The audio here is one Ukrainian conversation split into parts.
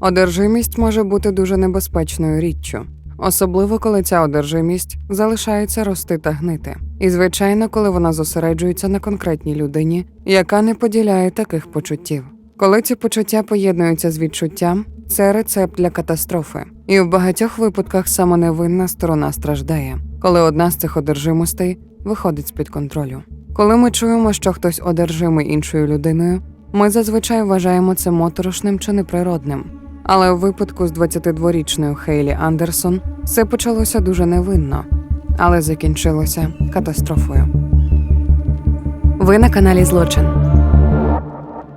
Одержимість може бути дуже небезпечною річчю, особливо коли ця одержимість залишається рости та гнити. І, звичайно, коли вона зосереджується на конкретній людині, яка не поділяє таких почуттів. Коли ці почуття поєднуються з відчуттям, це рецепт для катастрофи. І в багатьох випадках саме невинна сторона страждає, коли одна з цих одержимостей виходить з під контролю. Коли ми чуємо, що хтось одержимий іншою людиною, ми зазвичай вважаємо це моторошним чи неприродним. Але у випадку з 22-річною Хейлі Андерсон все почалося дуже невинно, але закінчилося катастрофою. Ви на каналі Злочин.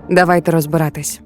Давайте розбиратись.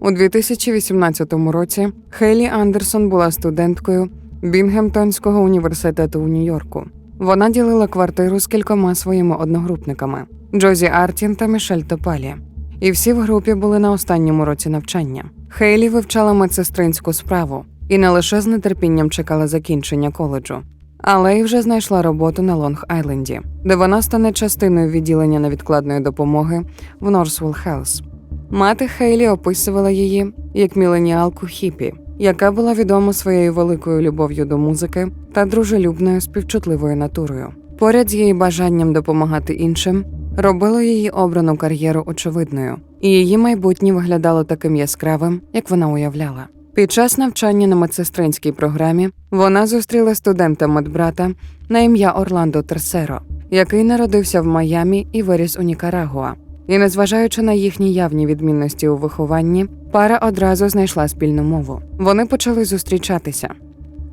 У 2018 році Хейлі Андерсон була студенткою Бінгемтонського університету у Нью-Йорку. Вона ділила квартиру з кількома своїми одногрупниками Джозі Артін та Мішель Топалі. І всі в групі були на останньому році навчання. Хейлі вивчала медсестринську справу і не лише з нетерпінням чекала закінчення коледжу, але й вже знайшла роботу на Лонг-Айленді, де вона стане частиною відділення невідкладної допомоги в Норсвелл Хелс. Мати Хейлі описувала її як міленіалку хіпі, яка була відома своєю великою любов'ю до музики та дружелюбною співчутливою натурою. Поряд з її бажанням допомагати іншим робило її обрану кар'єру очевидною, і її майбутнє виглядало таким яскравим, як вона уявляла. Під час навчання на медсестринській програмі вона зустріла студента медбрата на ім'я Орландо Терсеро, який народився в Майамі і виріс у Нікарагуа. І незважаючи на їхні явні відмінності у вихованні, пара одразу знайшла спільну мову. Вони почали зустрічатися,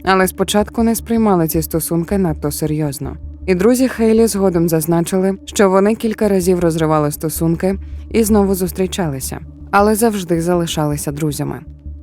але спочатку не сприймали ці стосунки надто серйозно. І друзі Хейлі згодом зазначили, що вони кілька разів розривали стосунки і знову зустрічалися, але завжди залишалися друзями.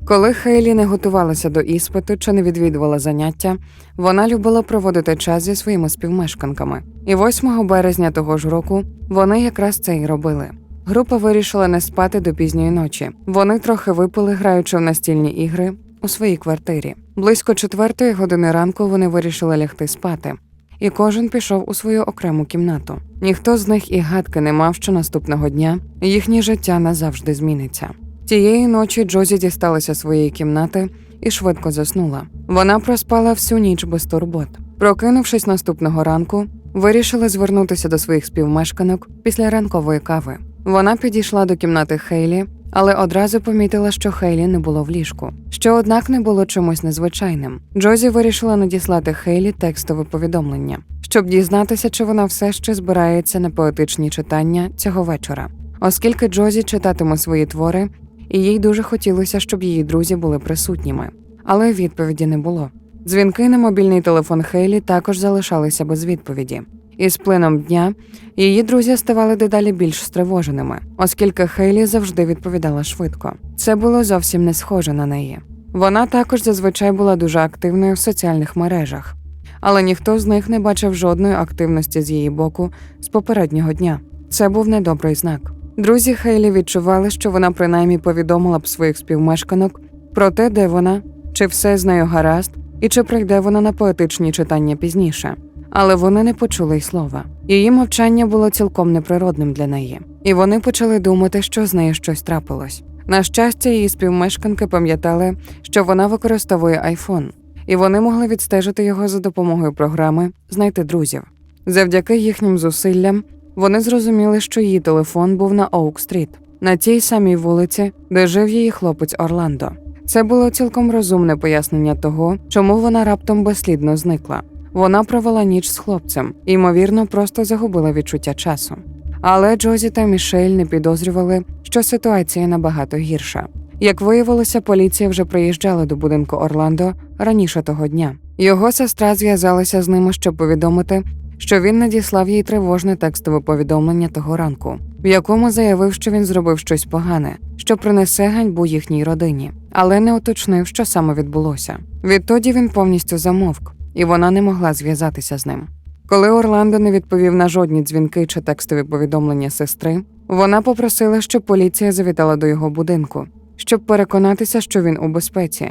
Коли Хейлі не готувалася до іспиту чи не відвідувала заняття, вона любила проводити час зі своїми співмешканками. І 8 березня того ж року вони якраз це й робили. Група вирішила не спати до пізньої ночі. Вони трохи випили, граючи в настільні ігри у своїй квартирі. Близько четвертої години ранку вони вирішили лягти спати, і кожен пішов у свою окрему кімнату. Ніхто з них і гадки не мав, що наступного дня їхнє життя назавжди зміниться. Тієї ночі Джозі дісталася своєї кімнати і швидко заснула. Вона проспала всю ніч без турбот. Прокинувшись наступного ранку, вирішила звернутися до своїх співмешканок після ранкової кави. Вона підійшла до кімнати Хейлі, але одразу помітила, що Хейлі не було в ліжку, що однак не було чимось незвичайним. Джозі вирішила надіслати Хейлі текстове повідомлення, щоб дізнатися, чи вона все ще збирається на поетичні читання цього вечора. Оскільки Джозі читатиме свої твори, і їй дуже хотілося, щоб її друзі були присутніми, але відповіді не було. Дзвінки на мобільний телефон Хейлі також залишалися без відповіді. І з плином дня її друзі ставали дедалі більш стривоженими, оскільки Хейлі завжди відповідала швидко. Це було зовсім не схоже на неї. Вона також зазвичай була дуже активною в соціальних мережах, але ніхто з них не бачив жодної активності з її боку з попереднього дня. Це був недобрий знак. Друзі Хейлі відчували, що вона принаймні повідомила б своїх співмешканок про те, де вона, чи все з нею гаразд, і чи прийде вона на поетичні читання пізніше. Але вони не почули й слова. Її мовчання було цілком неприродним для неї, і вони почали думати, що з нею щось трапилось. На щастя, її співмешканки пам'ятали, що вона використовує айфон, і вони могли відстежити його за допомогою програми Знайти друзів. Завдяки їхнім зусиллям вони зрозуміли, що її телефон був на Оук-стріт, на тій самій вулиці, де жив її хлопець Орландо. Це було цілком розумне пояснення того, чому вона раптом безслідно зникла. Вона провела ніч з хлопцем ймовірно, просто загубила відчуття часу. Але Джозі та Мішель не підозрювали, що ситуація набагато гірша. Як виявилося, поліція вже приїжджала до будинку Орландо раніше того дня. Його сестра зв'язалася з ними, щоб повідомити, що він надіслав їй тривожне текстове повідомлення того ранку, в якому заявив, що він зробив щось погане, що принесе ганьбу їхній родині, але не уточнив, що саме відбулося. Відтоді він повністю замовк, і вона не могла зв'язатися з ним. Коли Орландо не відповів на жодні дзвінки чи текстові повідомлення сестри, вона попросила, щоб поліція завітала до його будинку, щоб переконатися, що він у безпеці,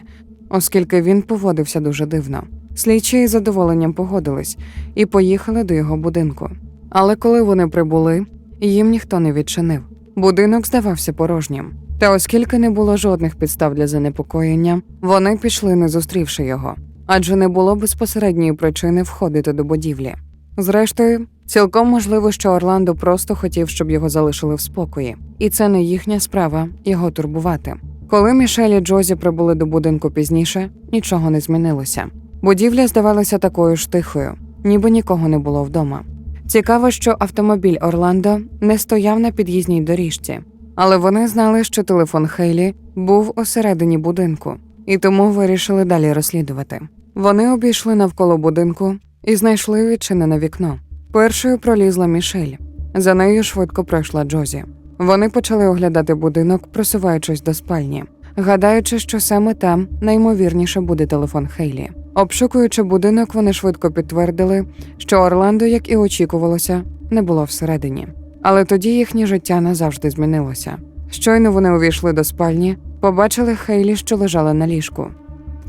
оскільки він поводився дуже дивно. Слідчі із задоволенням погодились і поїхали до його будинку. Але коли вони прибули, їм ніхто не відчинив. Будинок здавався порожнім. Та оскільки не було жодних підстав для занепокоєння, вони пішли, не зустрівши його, адже не було безпосередньої причини входити до будівлі. Зрештою, цілком можливо, що Орландо просто хотів, щоб його залишили в спокої, і це не їхня справа його турбувати. Коли Мішель і Джозі прибули до будинку пізніше, нічого не змінилося. Будівля здавалася такою ж тихою, ніби нікого не було вдома. Цікаво, що автомобіль Орландо не стояв на під'їзній доріжці, але вони знали, що телефон Хейлі був усередині будинку, і тому вирішили далі розслідувати. Вони обійшли навколо будинку і знайшли відчинене вікно. Першою пролізла Мішель. За нею швидко пройшла Джозі. Вони почали оглядати будинок, просуваючись до спальні, гадаючи, що саме там наймовірніше буде телефон Хейлі. Обшукуючи будинок, вони швидко підтвердили, що Орландо, як і очікувалося, не було всередині. Але тоді їхнє життя назавжди змінилося. Щойно вони увійшли до спальні, побачили Хейлі, що лежала на ліжку,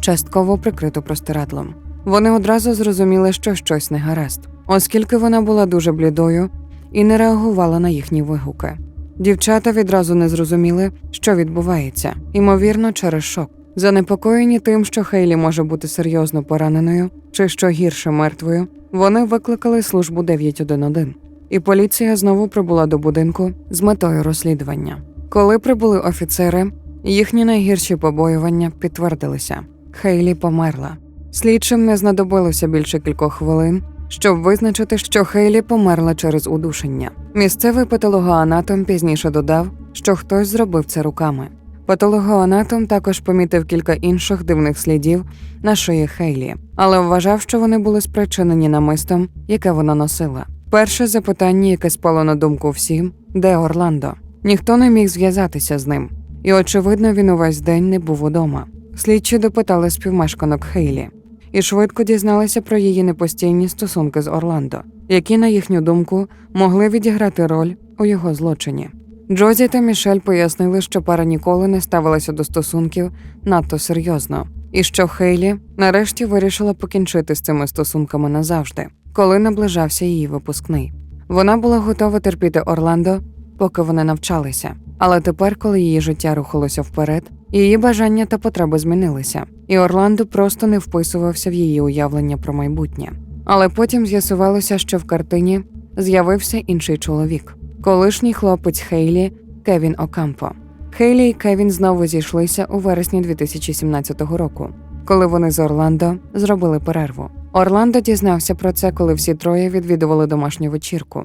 частково прикриту простирадлом. Вони одразу зрозуміли, що щось не гаразд, оскільки вона була дуже блідою і не реагувала на їхні вигуки. Дівчата відразу не зрозуміли, що відбувається, ймовірно, через шок. Занепокоєні тим, що Хейлі може бути серйозно пораненою чи що гірше мертвою, вони викликали службу 911. І поліція знову прибула до будинку з метою розслідування. Коли прибули офіцери, їхні найгірші побоювання підтвердилися. Хейлі померла. Слідчим не знадобилося більше кількох хвилин, щоб визначити, що Хейлі померла через удушення. Місцевий патологоанатом пізніше додав, що хтось зробив це руками. Патологоанатом також помітив кілька інших дивних слідів на шиї Хейлі, але вважав, що вони були спричинені намистом, яке вона носила. Перше запитання, яке спало на думку всім, де Орландо. Ніхто не міг зв'язатися з ним, і, очевидно, він увесь день не був удома. Слідчі допитали співмешканок Хейлі і швидко дізналися про її непостійні стосунки з Орландо, які, на їхню думку, могли відіграти роль у його злочині. Джозі та Мішель пояснили, що пара ніколи не ставилася до стосунків надто серйозно, і що Хейлі нарешті вирішила покінчити з цими стосунками назавжди, коли наближався її випускний. Вона була готова терпіти Орландо, поки вони навчалися. Але тепер, коли її життя рухалося вперед, її бажання та потреби змінилися, і Орландо просто не вписувався в її уявлення про майбутнє. Але потім з'ясувалося, що в картині з'явився інший чоловік, колишній хлопець Хейлі Кевін Окампо. Хейлі і Кевін знову зійшлися у вересні 2017 року, коли вони з Орландо зробили перерву. Орландо дізнався про це, коли всі троє відвідували домашню вечірку.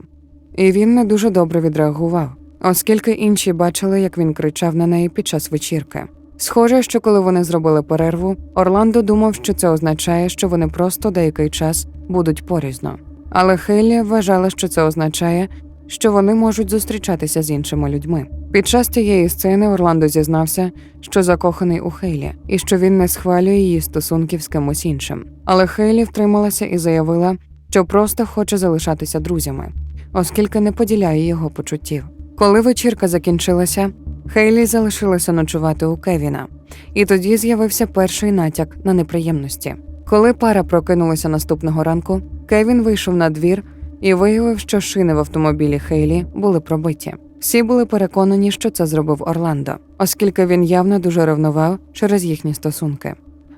І він не дуже добре відреагував, оскільки інші бачили, як він кричав на неї під час вечірки. Схоже, що коли вони зробили перерву, Орландо думав, що це означає, що вони просто деякий час будуть порізно. Але Хейлі вважала, що це означає, що вони можуть зустрічатися з іншими людьми. Під час цієї сцени Орландо зізнався, що закоханий у Хейлі, і що він не схвалює її стосунків з кимось іншим. Але Хейлі втрималася і заявила, що просто хоче залишатися друзями, оскільки не поділяє його почуттів. Коли вечірка закінчилася, Хейлі залишилася ночувати у Кевіна, і тоді з'явився перший натяк на неприємності. Коли пара прокинулася наступного ранку, Кевін вийшов на двір і виявив, що шини в автомобілі Хейлі були пробиті. Всі були переконані, що це зробив Орландо, оскільки він явно дуже ревнував через їхні стосунки.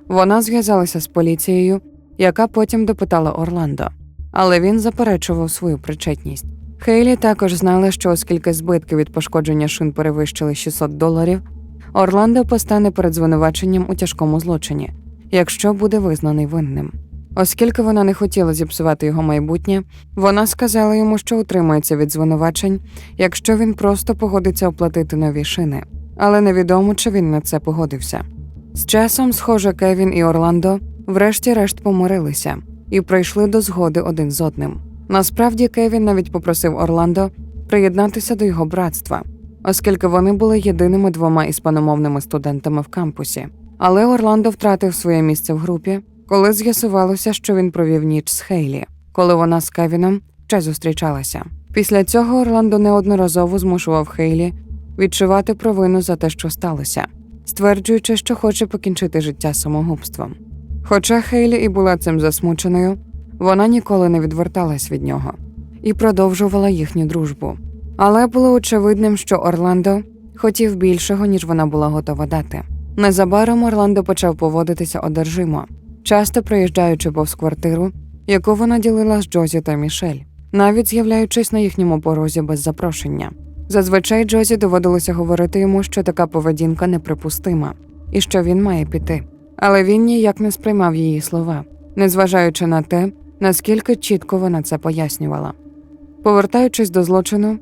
Вона зв'язалася з поліцією, яка потім допитала Орландо, але він заперечував свою причетність. Хейлі також знали, що оскільки збитки від пошкодження шин перевищили 600 доларів, Орландо постане перед звинуваченням у тяжкому злочині, якщо буде визнаний винним. Оскільки вона не хотіла зіпсувати його майбутнє, вона сказала йому, що утримується від звинувачень, якщо він просто погодиться оплатити нові шини, але невідомо, чи він на це погодився. З часом, схоже, Кевін і Орландо врешті-решт помирилися і прийшли до згоди один з одним. Насправді, Кевін навіть попросив Орландо приєднатися до його братства, оскільки вони були єдиними двома іспаномовними студентами в кампусі. Але Орландо втратив своє місце в групі, коли з'ясувалося, що він провів ніч з Хейлі, коли вона з Кевіном ще зустрічалася. Після цього Орландо неодноразово змушував Хейлі відчувати провину за те, що сталося, стверджуючи, що хоче покінчити життя самогубством. Хоча Хейлі і була цим засмученою, вона ніколи не відверталась від нього і продовжувала їхню дружбу. Але було очевидним, що Орландо хотів більшого, ніж вона була готова дати. Незабаром Орландо почав поводитися одержимо, часто проїжджаючи повз квартиру, яку вона ділила з Джозі та Мішель, навіть з'являючись на їхньому порозі без запрошення. Зазвичай Джозі доводилося говорити йому, що така поведінка неприпустима і що він має піти. Але він ніяк не сприймав її слова, незважаючи на те, наскільки чітко вона це пояснювала. Повертаючись до злочину,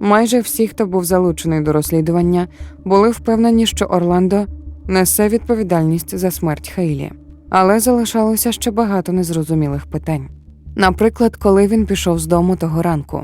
майже всі, хто був залучений до розслідування, були впевнені, що Орландо несе відповідальність за смерть Хейлі, але залишалося ще багато незрозумілих питань. Наприклад, коли він пішов з дому того ранку,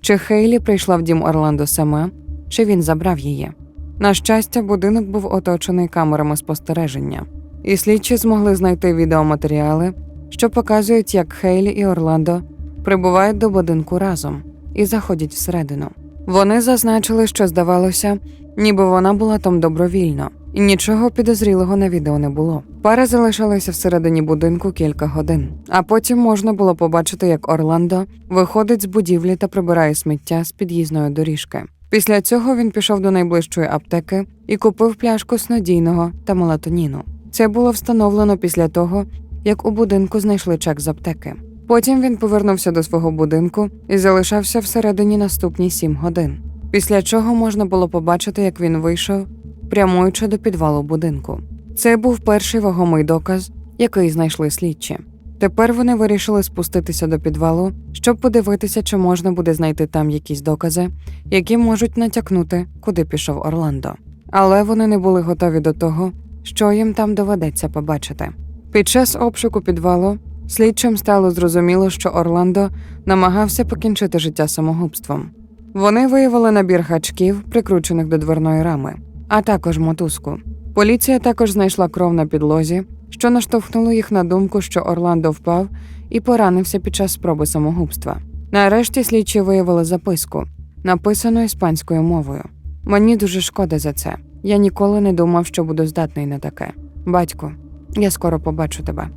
чи Хейлі прийшла в дім Орландо сама, чи він забрав її. На щастя, будинок був оточений камерами спостереження, і слідчі змогли знайти відеоматеріали, що показують, як Хейлі і Орландо прибувають до будинку разом і заходять всередину. Вони зазначили, що здавалося, ніби вона була там добровільно, і нічого підозрілого на відео не було. Пара залишалася всередині будинку кілька годин, а потім можна було побачити, як Орландо виходить з будівлі та прибирає сміття з під'їзної доріжки. Після цього він пішов до найближчої аптеки і купив пляшку снодійного та мелатоніну. Це було встановлено після того, як у будинку знайшли чек з аптеки. Потім він повернувся до свого будинку і залишався всередині наступні сім годин. Після чого можна було побачити, як він вийшов, прямуючи до підвалу будинку. Це був перший вагомий доказ, який знайшли слідчі. Тепер вони вирішили спуститися до підвалу, щоб подивитися, чи можна буде знайти там якісь докази, які можуть натякнути, куди пішов Орландо. Але вони не були готові до того, що їм там доведеться побачити. Під час обшуку підвалу слідчим стало зрозуміло, що Орландо намагався покінчити життя самогубством. Вони виявили набір гачків, прикручених до дверної рами, а також мотузку. Поліція також знайшла кров на підлозі, що наштовхнуло їх на думку, що Орландо впав і поранився під час спроби самогубства. Нарешті слідчі виявили записку, написану іспанською мовою. Мені дуже шкода за це. Я ніколи не думав, що буду здатний на таке. Батьку, я скоро побачу тебе.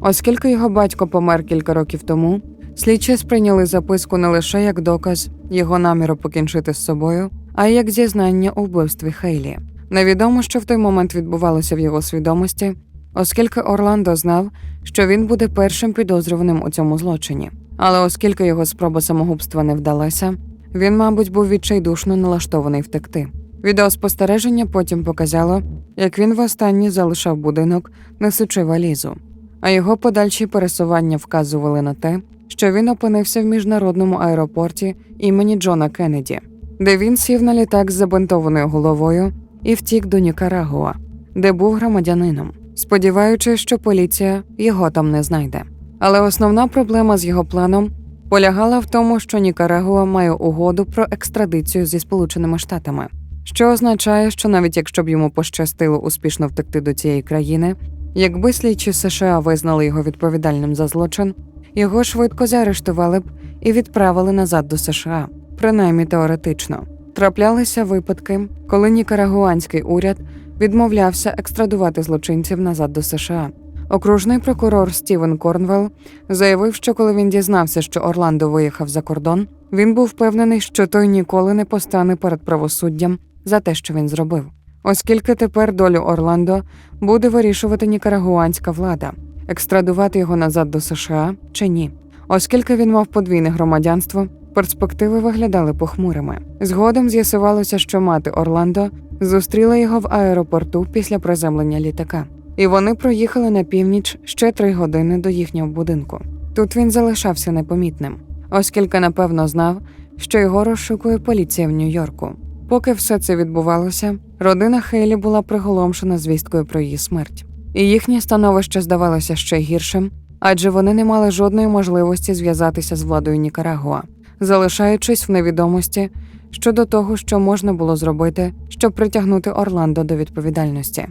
Оскільки його батько помер кілька років тому, слідчі сприйняли записку не лише як доказ його наміру покінчити з собою, а й як зізнання у вбивстві Хейлі. Невідомо, що в той момент відбувалося в його свідомості, оскільки Орландо знав, що він буде першим підозрюваним у цьому злочині. Але оскільки його спроба самогубства не вдалася, він, мабуть, був відчайдушно налаштований втекти. Відеоспостереження потім показало, як він востаннє залишав будинок, несучи валізу, а його подальші пересування вказували на те, що він опинився в міжнародному аеропорті імені Джона Кеннеді, де він сів на літак з забинтованою головою і втік до Нікарагуа, де був громадянином, сподіваючись, що поліція його там не знайде. Але основна проблема з його планом полягала в тому, що Нікарагуа має угоду про екстрадицію зі Сполученими Штатами, що означає, що навіть якщо б йому пощастило успішно втекти до цієї країни, якби слідчі США визнали його відповідальним за злочин, його швидко заарештували б і відправили назад до США, принаймні теоретично. Траплялися випадки, коли нікарагуанський уряд відмовлявся екстрадувати злочинців назад до США. Окружний прокурор Стівен Корнвелл заявив, що коли він дізнався, що Орландо виїхав за кордон, він був впевнений, що той ніколи не постане перед правосуддям за те, що він зробив. Оскільки тепер долю Орландо буде вирішувати нікарагуанська влада, екстрадувати його назад до США чи ні. Оскільки він мав подвійне громадянство, перспективи виглядали похмурими. Згодом з'ясувалося, що мати Орландо зустріла його в аеропорту після приземлення літака, і вони проїхали на північ ще три години до їхнього будинку. Тут він залишався непомітним, оскільки напевно знав, що його розшукує поліція в Нью-Йорку. Поки все це відбувалося, родина Хейлі була приголомшена звісткою про її смерть, і їхнє становище здавалося ще гіршим, адже вони не мали жодної можливості зв'язатися з владою Нікарагуа, залишаючись в невідомості щодо того, що можна було зробити, щоб притягнути Орландо до відповідальності.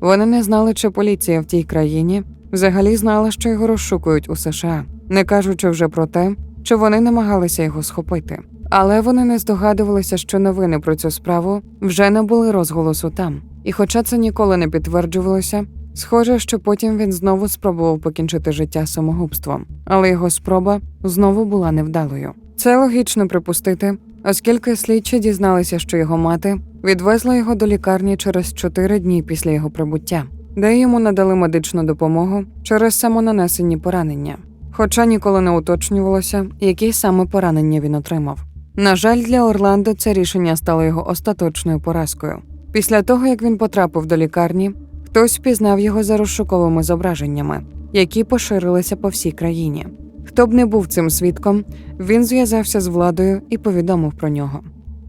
Вони не знали, чи поліція в тій країні взагалі знала, що його розшукують у США, не кажучи вже про те, що вони намагалися його схопити. Але вони не здогадувалися, що новини про цю справу вже не були розголосу там. І хоча це ніколи не підтверджувалося, схоже, що потім він знову спробував покінчити життя самогубством, але його спроба знову була невдалою. Це логічно припустити, оскільки слідчі дізналися, що його мати відвезла його до лікарні через чотири дні після його прибуття, де йому надали медичну допомогу через самонанесені поранення, хоча ніколи не уточнювалося, які саме поранення він отримав. На жаль, для Орландо це рішення стало його остаточною поразкою. Після того, як він потрапив до лікарні, хтось впізнав його за розшуковими зображеннями, які поширилися по всій країні. Хто б не був цим свідком, він зв'язався з владою і повідомив про нього.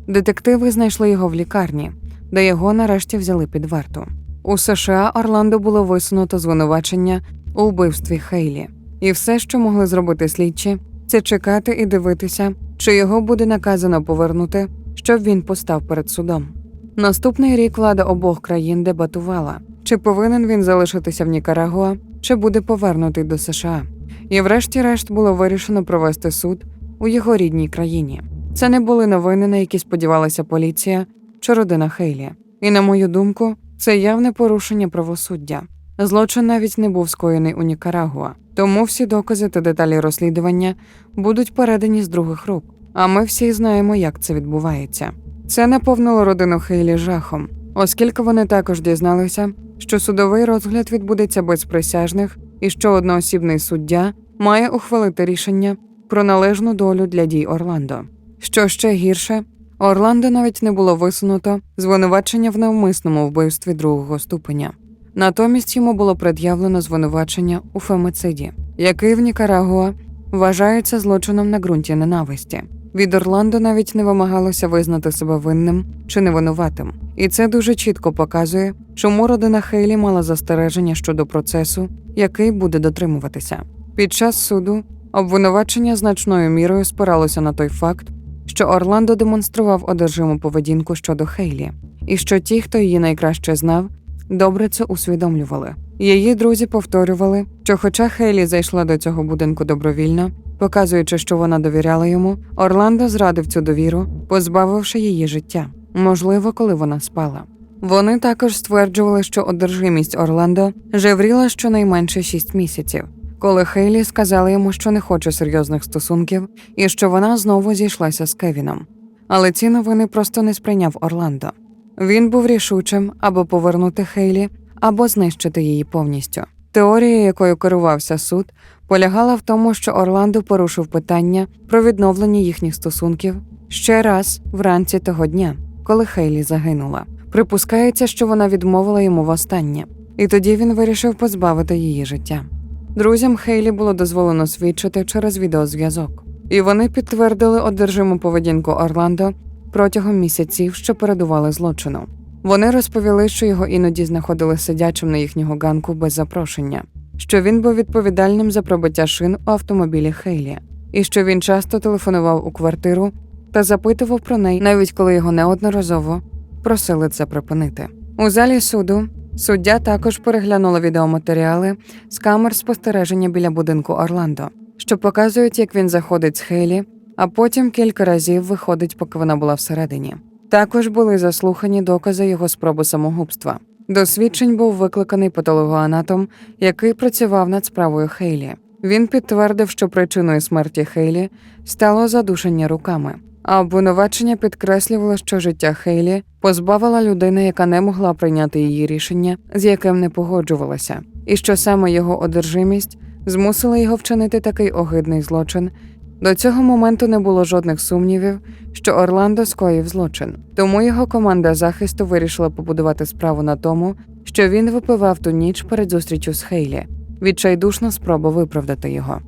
Детективи знайшли його в лікарні, де його нарешті взяли під варту. У США Орландо було висунуто звинувачення у вбивстві Хейлі, і все, що могли зробити слідчі, це чекати і дивитися, чи його буде наказано повернути, щоб він постав перед судом. Наступний рік влада обох країн дебатувала, чи повинен він залишитися в Нікарагуа, чи буде повернутий до США. І врешті-решт було вирішено провести суд у його рідній країні. Це не були новини, на які сподівалася поліція чи родина Хейлі. І, на мою думку, це явне порушення правосуддя. Злочин навіть не був скоєний у Нікарагуа, тому всі докази та деталі розслідування будуть передані з других рук. А ми всі знаємо, як це відбувається. Це наповнило родину Хейлі жахом, оскільки вони також дізналися, що судовий розгляд відбудеться без присяжних і що одноосібний суддя має ухвалити рішення про належну долю для дій Орландо. Що ще гірше, Орландо навіть не було висунуто звинувачення в навмисному вбивстві другого ступеня. Натомість йому було пред'явлено звинувачення у фемициді, який в Нікарагуа вважається злочином на ґрунті ненависті. Від Орландо навіть не вимагалося визнати себе винним чи невинуватим, і це дуже чітко показує, чому родина Хейлі мала застереження щодо процесу, який буде дотримуватися. Під час суду обвинувачення значною мірою спиралося на той факт, що Орландо демонстрував одержиму поведінку щодо Хейлі, і що ті, хто її найкраще знав, добре це усвідомлювали. Її друзі повторювали, що, хоча Хейлі зайшла до цього будинку добровільно, показуючи, що вона довіряла йому, Орландо зрадив цю довіру, позбавивши її життя, можливо, коли вона спала. Вони також стверджували, що одержимість Орландо жевріла щонайменше шість місяців, коли Хейлі сказала йому, що не хоче серйозних стосунків і що вона знову зійшлася з Кевіном. Але ці новини просто не сприйняв Орландо. Він був рішучим або повернути Хейлі, або знищити її повністю. Теорія, якою керувався суд, полягала в тому, що Орландо порушив питання про відновлення їхніх стосунків ще раз вранці того дня, коли Хейлі загинула. Припускається, що вона відмовила йому востаннє, і тоді він вирішив позбавити її життя. Друзям Хейлі було дозволено свідчити через відеозв'язок, і вони підтвердили одержиму поведінку Орландо протягом місяців, що передували злочину. Вони розповіли, що його іноді знаходили сидячим на їхнього ганку без запрошення, що він був відповідальним за пробиття шин у автомобілі Хейлі, і що він часто телефонував у квартиру та запитував про неї, навіть коли його неодноразово просили це припинити. У залі суду суддя також переглянула відеоматеріали з камер спостереження біля будинку Орландо, що показують, як він заходить з Хейлі, а потім кілька разів виходить, поки вона була всередині. Також були заслухані докази його спроби самогубства. До свідчень був викликаний патологоанатом, який працював над справою Хейлі. Він підтвердив, що причиною смерті Хейлі стало задушення руками. А обвинувачення підкреслювало, що життя Хейлі позбавила людина, яка не могла прийняти її рішення, з яким не погоджувалася, і що саме його одержимість змусила його вчинити такий огидний злочин. До цього моменту не було жодних сумнівів, що Орландо скоїв злочин. Тому його команда захисту вирішила побудувати справу на тому, що він випивав ту ніч перед зустрічю з Хейлі, відчайдушна спроба виправдати його.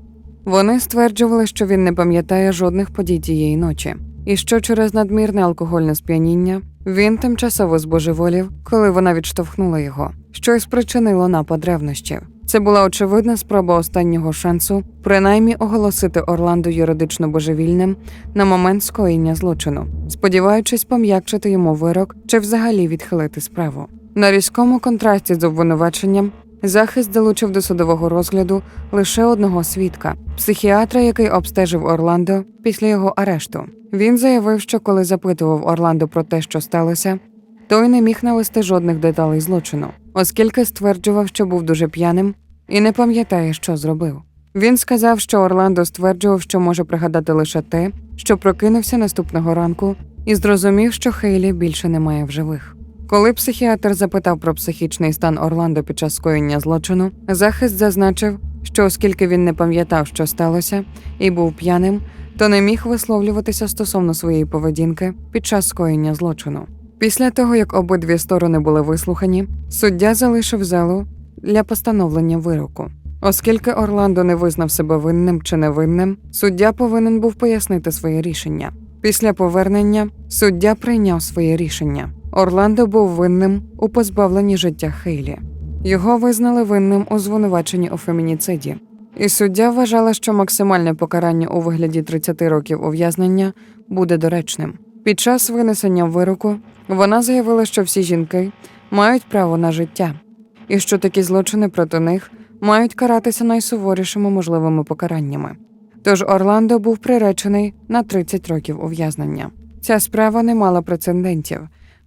Вони стверджували, що він не пам'ятає жодних подій тієї ночі, і що через надмірне алкогольне сп'яніння він тимчасово збожеволів, коли вона відштовхнула його, що й спричинило напад ревнощів. Це була очевидна спроба останнього шансу, принаймні оголосити Орландо юридично божевільним на момент скоєння злочину, сподіваючись пом'якчити йому вирок чи взагалі відхилити справу. На різкому контрасті з обвинуваченням захист залучив до судового розгляду лише одного свідка психіатра, який обстежив Орландо після його арешту. Він заявив, що коли запитував Орландо про те, що сталося, той не міг навести жодних деталей злочину, оскільки стверджував, що був дуже п'яним і не пам'ятає, що зробив. Він сказав, що Орландо стверджував, що може пригадати лише те, що прокинувся наступного ранку, і зрозумів, що Хейлі більше немає в живих. Коли психіатр запитав про психічний стан Орландо під час скоєння злочину, захист зазначив, що оскільки він не пам'ятав, що сталося, і був п'яним, то не міг висловлюватися стосовно своєї поведінки під час скоєння злочину. Після того, як обидві сторони були вислухані, суддя залишив залу для постановлення вироку. Оскільки Орландо не визнав себе винним чи невинним, суддя повинен був пояснити своє рішення. Після повернення суддя прийняв своє рішення. Орландо був винним у позбавленні життя Хейлі. Його визнали винним у звинуваченні у фемініциді. І суддя вважала, що максимальне покарання у вигляді 30 років ув'язнення буде доречним. Під час винесення вироку вона заявила, що всі жінки мають право на життя, і що такі злочини проти них мають каратися найсуворішими можливими покараннями. Тож Орландо був приречений на 30 років ув'язнення. Ця справа не мала прецедентів,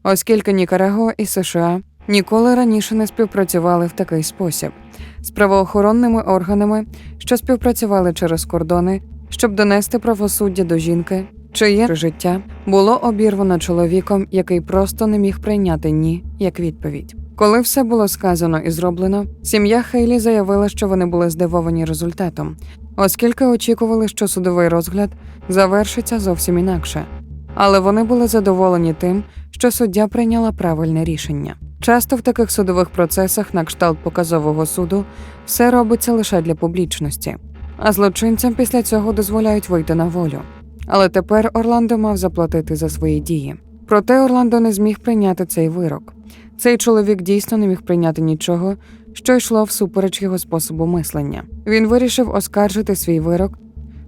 оскільки Нікарагуа і США ніколи раніше не співпрацювали в такий спосіб з правоохоронними органами, що співпрацювали через кордони, щоб донести правосуддя до жінки, чиє життя було обірвано чоловіком, який просто не міг прийняти ні як відповідь. Коли все було сказано і зроблено, сім'я Хейлі заявила, що вони були здивовані результатом, оскільки очікували, що судовий розгляд завершиться зовсім інакше. Але вони були задоволені тим, що суддя прийняла правильне рішення. Часто в таких судових процесах, на кшталт показового суду, все робиться лише для публічності, а злочинцям після цього дозволяють вийти на волю. Але тепер Орландо мав заплатити за свої дії. Проте Орландо не зміг прийняти цей вирок. Цей чоловік дійсно не міг прийняти нічого, що йшло всупереч його способу мислення. Він вирішив оскаржити свій вирок,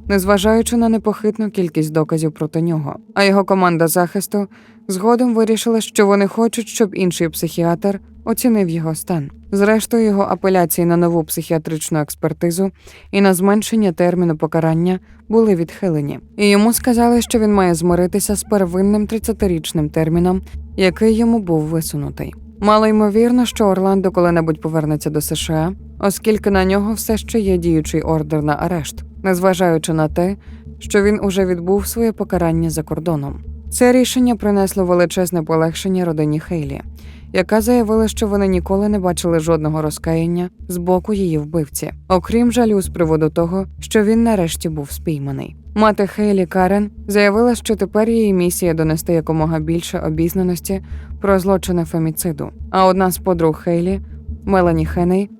незважаючи на непохитну кількість доказів проти нього. А його команда захисту згодом вирішила, що вони хочуть, щоб інший психіатр оцінив його стан. Зрештою, його апеляції на нову психіатричну експертизу і на зменшення терміну покарання були відхилені, і йому сказали, що він має змиритися з первинним 30-річним терміном, який йому був висунутий. Мало ймовірно, що Орландо коли-небудь повернеться до США, оскільки на нього все ще є діючий ордер на арешт, незважаючи на те, що він уже відбув своє покарання за кордоном. Це рішення принесло величезне полегшення родині Хейлі, яка заявила, що вони ніколи не бачили жодного розкаяння з боку її вбивці, окрім жалю з приводу того, що він нарешті був спійманий. Мати Хейлі Карен заявила, що тепер її місія донести якомога більше обізнаності про злочини феміциду. А одна з подруг Хейлі, Мелані Хеней,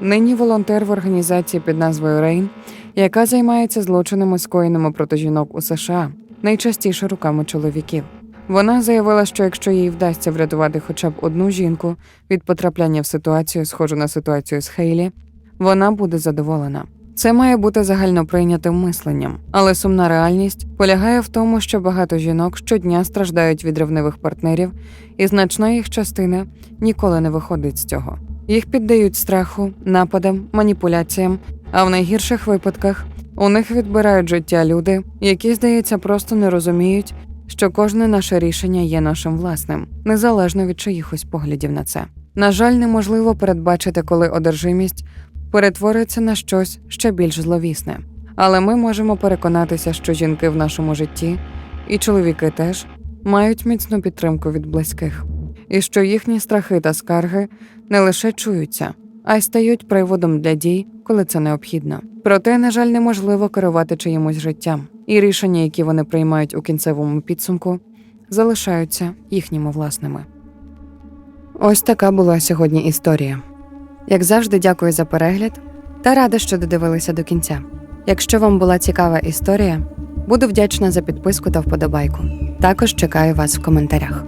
нині волонтер в організації під назвою Рейн, яка займається злочинами, скоєними проти жінок у США, найчастіше руками чоловіків. Вона заявила, що якщо їй вдасться врятувати хоча б одну жінку від потрапляння в ситуацію, схожу на ситуацію з Хейлі, вона буде задоволена. Це має бути загальноприйнятим мисленням, але сумна реальність полягає в тому, що багато жінок щодня страждають від ревнивих партнерів, і значна їх частина ніколи не виходить з цього. Їх піддають страху, нападам, маніпуляціям, а в найгірших випадках у них відбирають життя люди, які, здається, просто не розуміють, що кожне наше рішення є нашим власним, незалежно від чиїхось поглядів на це. На жаль, неможливо передбачити, коли одержимість перетвориться на щось ще більш зловісне. Але ми можемо переконатися, що жінки в нашому житті, і чоловіки теж мають міцну підтримку від близьких, і що їхні страхи та скарги не лише чуються, а й стають приводом для дій, коли це необхідно. Проте, на жаль, неможливо керувати чиїмось життям, і рішення, які вони приймають у кінцевому підсумку, залишаються їхніми власними. Ось така була сьогодні історія. Як завжди, дякую за перегляд та рада, що додивилися до кінця. Якщо вам була цікава історія, буду вдячна за підписку та вподобайку. Також чекаю вас в коментарях.